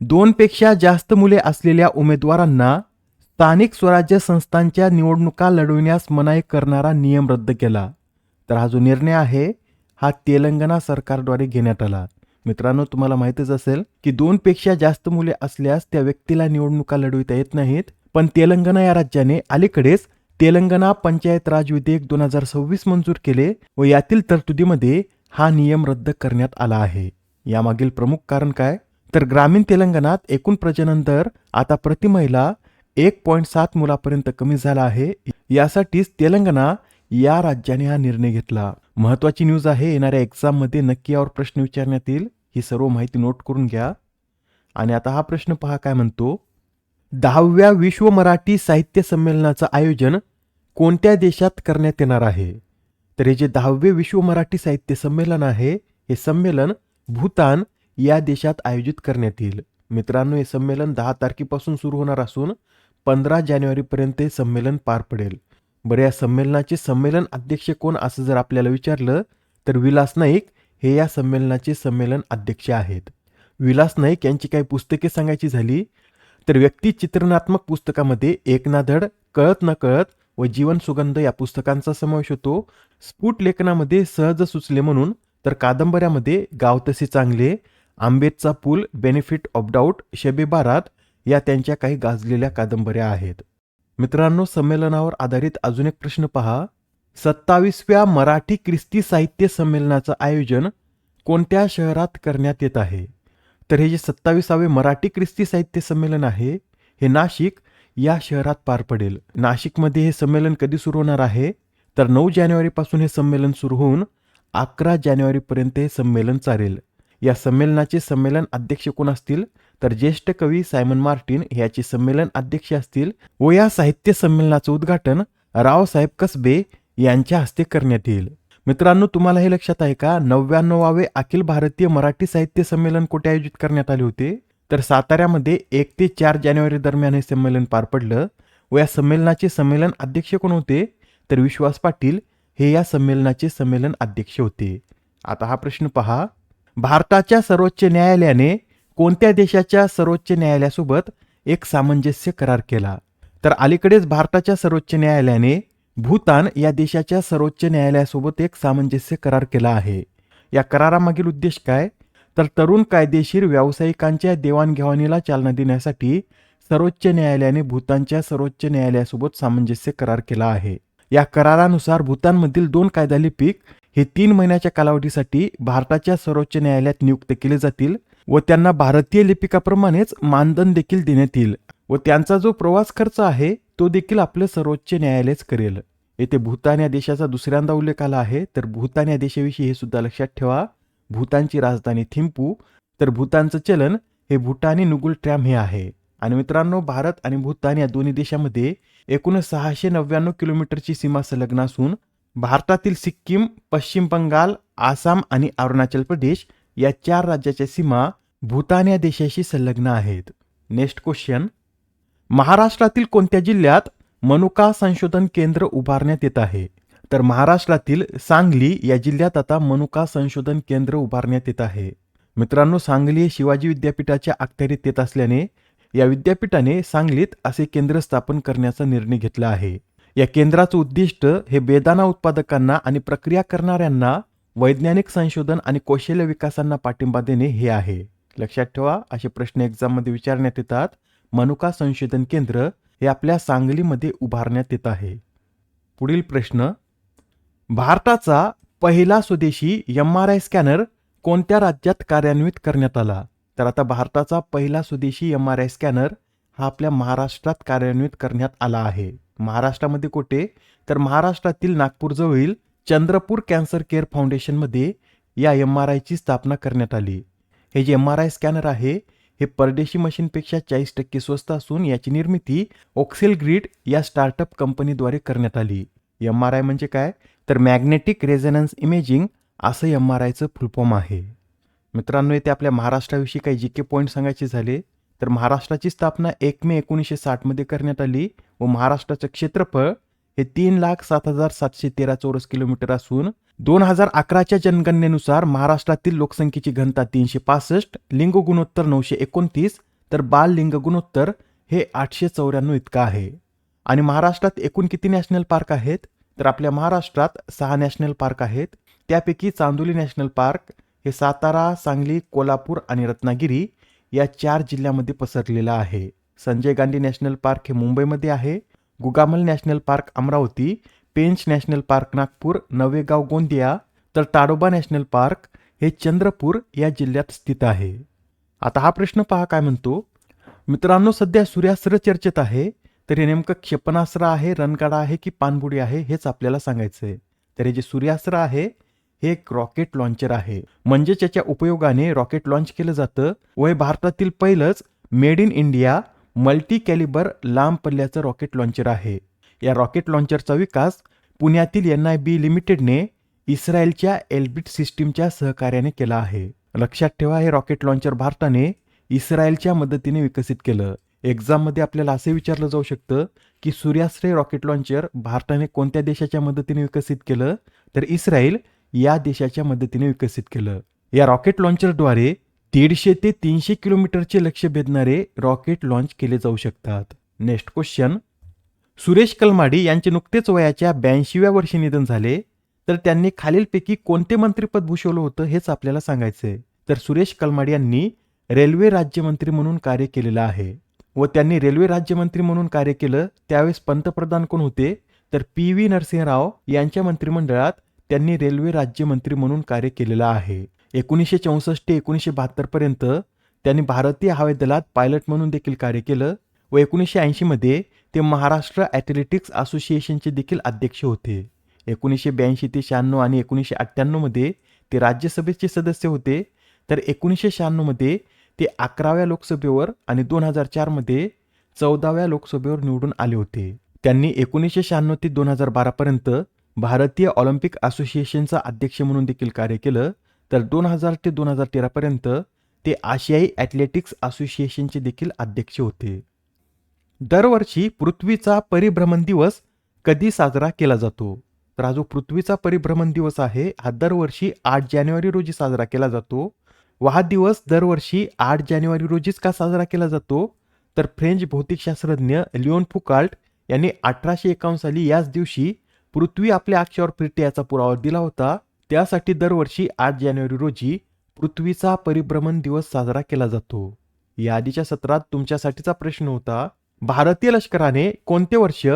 दोनपेक्षा जास्त मुले असलेल्या उमेदवारांना स्थानिक स्वराज्य संस्थांच्या निवडणुका लढविण्यास मनाई करणारा नियम रद्द केला. तर हा जो निर्णय आहे हा तेलंगणा सरकारद्वारे घेण्यात आला. मित्रांनो तुम्हाला माहितीच असेल की दोनपेक्षा जास्त मुले असल्यास त्या व्यक्तीला निवडणुका लढविता येत नाहीत. पण तेलंगणा या राज्याने अलीकडेच तेलंगणा पंचायत राज विधेयक दोन हजार सव्वीस मंजूर केले व यातील तरतुदीमध्ये हा नियम रद्द करण्यात आला आहे. यामागील प्रमुख कारण काय? तर ग्रामीण तेलंगणात एकूण प्रजनन दर आता प्रति महिला एक पॉईंट सात मुलापर्यंत कमी झाला आहे. यासाठीच तेलंगणा या राज्याने हा निर्णय घेतला. महत्वाची न्यूज आहे येणाऱ्या एक्झाममध्ये नक्की यावर प्रश्न विचारण्यात येईल. ही सर्व माहिती नोट करून घ्या. आणि आता हा प्रश्न पहा काय म्हणतो? दहाव्या विश्व मराठी साहित्य संमेलनाचं आयोजन कोणत्या देशात करण्यात येणार आहे? तर हे जे दहावे विश्व मराठी साहित्य संमेलन आहे हे संमेलन भूतान या देशात आयोजित करण्यात येईल. मित्रांनो हे संमेलन दहा तारखेपासून सुरू होणार असून पंधरा जानेवारीपर्यंत हे संमेलन पार पडेल. बरं या संमेलनाचे संमेलन अध्यक्ष कोण असं जर आपल्याला विचारलं तर विलास नाईक हे या संमेलनाचे संमेलन अध्यक्ष आहेत. विलास नाईक यांची काही पुस्तके सांगायची झाली तर व्यक्ती चित्रणात्मक पुस्तकामध्ये एक कळत न कळत व जीवन सुगंध या पुस्तकांचा समावेश होतो. स्फुट लेखनामध्ये सहज सुचले म्हणून तर कादंबऱ्यामध्ये गाव तसे चांगले आंबेदचा पूल बेनिफिट ऑफ डाऊट शेबे बारात या त्यांच्या काही गाजलेल्या कादंबऱ्या आहेत. मित्रांनो संमेलनावर आधारित अजून एक प्रश्न पहा. सत्तावीसव्या मराठी ख्रिस्ती साहित्य संमेलनाचं आयोजन कोणत्या शहरात करण्यात येत आहे? तर हे जे सत्तावीसावे मराठी ख्रिस्ती साहित्य संमेलन आहे हे नाशिक या शहरात पार पडेल. नाशिकमध्ये हे संमेलन कधी सुरू होणार आहे? तर नऊ जानेवारीपासून हे संमेलन सुरू होऊन अकरा जानेवारीपर्यंत हे संमेलन चालेल. या संमेलनाचे संमेलन अध्यक्ष कोण असतील? तर ज्येष्ठ कवी सायमन मार्टिन याचे संमेलन अध्यक्ष असतील. व या साहित्य संमेलनाचं उद्घाटन रावसाहेब कसबे यांच्या हस्ते करण्यात येईल. मित्रांनो तुम्हाला हे लक्षात आहे का? नव्याण्णवावे अखिल भारतीय मराठी साहित्य संमेलन कुठे आयोजित करण्यात आले होते? तर साताऱ्यामध्ये एक ते चार जानेवारी दरम्यान हे संमेलन पार पडलं. व या संमेलनाचे संमेलन अध्यक्ष कोण होते? तर विश्वास पाटील हे या संमेलनाचे संमेलन अध्यक्ष होते. आता हा प्रश्न पहा. भारताच्या सर्वोच्च न्यायालयाने कोणत्या देशाच्या सर्वोच्च न्यायालयासोबत एक सामंजस्य करार केला? तर अलीकडेच भारताच्या सर्वोच्च न्यायालयाने भूतान या देशाच्या सर्वोच्च न्यायालयासोबत एक सामंजस्य करार केला आहे. या करारामागील उद्देश काय? तर तरुण कायदेशीर व्यावसायिकांच्या देवाणघेवाणीला चालना देण्यासाठी सर्वोच्च न्यायालयाने भूतानच्या सर्वोच्च न्यायालयासोबत सामंजस्य करार केला आहे. या करारानुसार भूतानमधील दोन कायदा लिपिक हे तीन महिन्याच्या कालावधीसाठी भारताच्या सर्वोच्च न्यायालयात नियुक्त केले जातील व त्यांना भारतीय लिपिकाप्रमाणेच मानधन देखील देण्यात येईल व त्यांचा जो प्रवास खर्च आहे तो देखील आपलं सर्वोच्च न्यायालयच करेल. येथे भूतान या देशाचा दुसऱ्यांदा उल्लेख आला आहे तर भूतान या देशाविषयी हे सुद्धा लक्षात ठेवा. भूतानची राजधानी थिंपू तर भूतानचं चलन हे भूटानी नुगुल ट्रॅम हे आहे. आणि मित्रांनो भारत आणि भूतान या दोन्ही देशामध्ये एकूण सहाशे नव्याण्णव किलोमीटरची सीमा संलग्न असून भारतातील सिक्कीम पश्चिम बंगाल आसाम आणि अरुणाचल प्रदेश या चार राज्याच्या सीमा भूतान या देशाशी संलग्न आहेत. नेक्स्ट क्वेश्चन महाराष्ट्रातील कोणत्या जिल्ह्यात मनुका संशोधन केंद्र उभारण्यात येत आहे? तर महाराष्ट्रातील सांगली या जिल्ह्यात आता मनुका संशोधन केंद्र उभारण्यात येत आहे. मित्रांनो सांगली हे शिवाजी विद्यापीठाच्या अखत्यारीत येत असल्याने या विद्यापीठाने सांगलीत असे केंद्र स्थापन करण्याचा निर्णय घेतला आहे. या केंद्राचं उद्दिष्ट हे बेदाना उत्पादकांना आणि प्रक्रिया करणाऱ्यांना वैज्ञानिक संशोधन आणि कौशल्य विकासांना पाठिंबा देणे हे आहे. लक्षात ठेवा असे प्रश्न एक्झाममध्ये विचारण्यात येतात. मनुका संशोधन केंद्र हे आपल्या सांगलीमध्ये उभारण्यात येत आहे. पुढील प्रश्न भारताचा पहिला स्वदेशी एम आर आय स्कॅनर कोणत्या राज्यात कार्यान्वित करण्यात आला? तर आता भारताचा पहिला स्वदेशी एम आर आय स्कॅनर हा आपल्या महाराष्ट्रात कार्यान्वित करण्यात आला आहे. महाराष्ट्रामध्ये कुठे? तर महाराष्ट्रातील नागपूरजवळील चंद्रपूर कॅन्सर केअर फाउंडेशनमध्ये या एम आर आयची स्थापना करण्यात आली. हे जे एम आर आय स्कॅनर आहे हे परदेशी मशीनपेक्षा चाळीस टक्के स्वस्त असून याची निर्मिती ओक्सेल ग्रीड या स्टार्टअप कंपनीद्वारे करण्यात आली. एम आर आय म्हणजे काय? तर मॅग्नेटिक रेझनन्स इमेजिंग असं एम आर आयचं फुलफॉर्म आहे. मित्रांनो येथे आपल्या महाराष्ट्राविषयी काही जी के पॉईंट सांगायचे झाले. तर महाराष्ट्राची स्थापना एक मे एकोणीसशे साठमध्ये करण्यात आली व महाराष्ट्राचं क्षेत्रफळ हे तीन लाख सात हजार सातशे तेरा चौरस किलोमीटर असून दोन हजार अकराच्या जनगणनेनुसार महाराष्ट्रातील लोकसंख्येची घनता तीनशे पासष्ट लिंग गुणोत्तर नऊशे एकोणतीस तर बाल लिंग गुणोत्तर हे आठशे चौऱ्याण्णव इतकं आहे. आणि महाराष्ट्रात एकूण किती नॅशनल पार्क आहेत? तर आपल्या महाराष्ट्रात सहा नॅशनल पार्क आहेत. त्यापैकी चांदोली नॅशनल पार्क हे सातारा सांगली कोल्हापूर आणि रत्नागिरी या चार जिल्ह्यामध्ये पसरलेलं आहे. संजय गांधी नॅशनल पार्क हे मुंबईमध्ये आहे. Gugamal national park Amravati Pench national park Nagpur Navegaon Gondia तर ताडोबा नॅशनल पार्क हे चंद्रपूर या जिल्ह्यात स्थित आहे. आता हा प्रश्न पहा काय म्हणतो. मित्रांनो सध्या सूर्यास्त्र चर्चेत आहे तर हे नेमकं क्षेपणास्त्र आहे रणगाडा आहे की पाणबुडी आहे हेच आपल्याला सांगायचं आहे तर हे जे सूर्यास्त्र आहे हे एक रॉकेट लॉन्चर आहे. म्हणजेच याच्या उपयोगाने रॉकेट लॉन्च केलं जातं. व हे भारतातील पहिलंच made in India multi calibre लांब पल्ल्याचं रॉकेट लॉन्चर आहे. या रॉकेट लॉन्चरचा विकास पुण्यातील एन आय बी लिमिटेडने इस्रायलच्या एल्बिट सिस्टीमच्या सहकार्याने केला आहे. लक्षात ठेवा हे रॉकेट लॉन्चर भारताने इस्रायलच्या मदतीने विकसित केलं. एक्झाममध्ये आपल्याला असे विचारलं जाऊ शकतं की सूर्याश्रय रॉकेट लॉन्चर भारताने कोणत्या देशाच्या मदतीने विकसित केलं? तर इस्रायल या देशाच्या मदतीने विकसित केलं. या रॉकेट लॉन्चरद्वारे दीडशे ते तीनशे किलोमीटरचे लक्ष भेदणारे रॉकेट लॉन्च केले जाऊ शकतात. नेक्स्ट क्वेश्चन सुरेश कलमाडी यांचे नुकतेच वयाच्या ब्याऐंशीव्या वर्षी निधन झाले. तर त्यांनी खालीलपैकी कोणते मंत्रिपद भूषवलं होतं हेच आपल्याला सांगायचंय. तर सुरेश कलमाडी यांनी रेल्वे राज्यमंत्री म्हणून कार्य केलेलं आहे. व त्यांनी रेल्वे राज्यमंत्री म्हणून कार्य केलं त्यावेळेस पंतप्रधान कोण होते? तर पी व्ही नरसिंहराव यांच्या मंत्रिमंडळात त्यांनी रेल्वे राज्यमंत्री म्हणून कार्य केलेलं आहे. एकोणीसशे चौसष्ट ते एकोणीसशे बहात्तरपर्यंत त्यांनी भारतीय हवाई दलात पायलट म्हणून देखील कार्य केलं व एकोणीसशे ऐंशीमध्ये ते महाराष्ट्र ॲथलेटिक्स असोसिएशनचे देखील अध्यक्ष होते. एकोणीसशे ब्याऐंशी ते शहाण्णव आणि एकोणीसशे अठ्ठ्याण्णवमध्ये ते राज्यसभेचे सदस्य होते तर एकोणीसशे शहाण्णवमध्ये ते अकराव्या लोकसभेवर आणि दोन हजार चारमध्ये चौदाव्या लोकसभेवर निवडून आले होते. त्यांनी एकोणीसशे शहाण्णव ते दोन हजार बारापर्यंत भारतीय ऑलिम्पिक असोसिएशनचा अध्यक्ष म्हणून देखील कार्य केलं तर दोन हजार ते दोन हजार तेरापर्यंत ते आशियाई ॲथलेटिक्स असोसिएशनचे देखील अध्यक्ष होते. दरवर्षी पृथ्वीचा परिभ्रमण दिवस कधी साजरा केला जातो? तर हा जो पृथ्वीचा परिभ्रमण दिवस आहे हा दरवर्षी आठ जानेवारी रोजी साजरा केला जातो. व हा दिवस दरवर्षी आठ जानेवारी रोजीच का साजरा केला जातो? तर फ्रेंच भौतिकशास्त्रज्ञ लिओन फुकाल्ट यांनी अठराशे एकावन्न साली याच दिवशी पृथ्वी आपल्या अक्षावर फिरते याचा पुरावा दिला होता. त्यासाठी दरवर्षी आठ जानेवारी रोजी पृथ्वीचा परिभ्रमण दिवस साजरा केला जातो. या आधीच्या सत्रात तुमच्यासाठीचा प्रश्न होता भारतीय लष्कराने कोणते वर्ष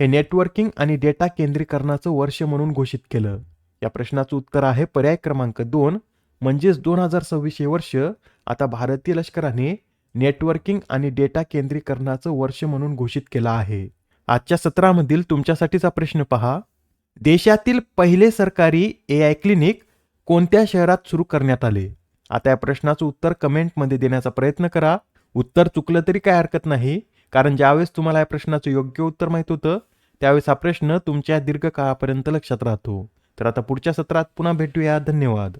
हे नेटवर्किंग आणि डेटा केंद्रीकरणाचं वर्ष म्हणून घोषित केलं? या प्रश्नाचं उत्तर आहे पर्याय क्रमांक दोन म्हणजेच दोन हजार सव्वीस हे वर्ष आता भारतीय लष्कराने नेटवर्किंग आणि डेटा केंद्रीकरणाचं वर्ष म्हणून घोषित केलं आहे. आजच्या सत्रामधील तुमच्यासाठीचा प्रश्न पहा. देशातील पहिले सरकारी ए आय क्लिनिक कोणत्या शहरात सुरू करण्यात आले? आता या प्रश्नाचं उत्तर कमेंटमध्ये देण्याचा प्रयत्न करा. उत्तर चुकलं तरी काय हरकत नाही कारण ज्यावेळेस तुम्हाला या प्रश्नाचं योग्य उत्तर माहीत होतं त्यावेळेस हा प्रश्न तुमच्या दीर्घकाळापर्यंत लक्षात राहतो. तर आता पुढच्या सत्रात पुन्हा भेटूया. धन्यवाद.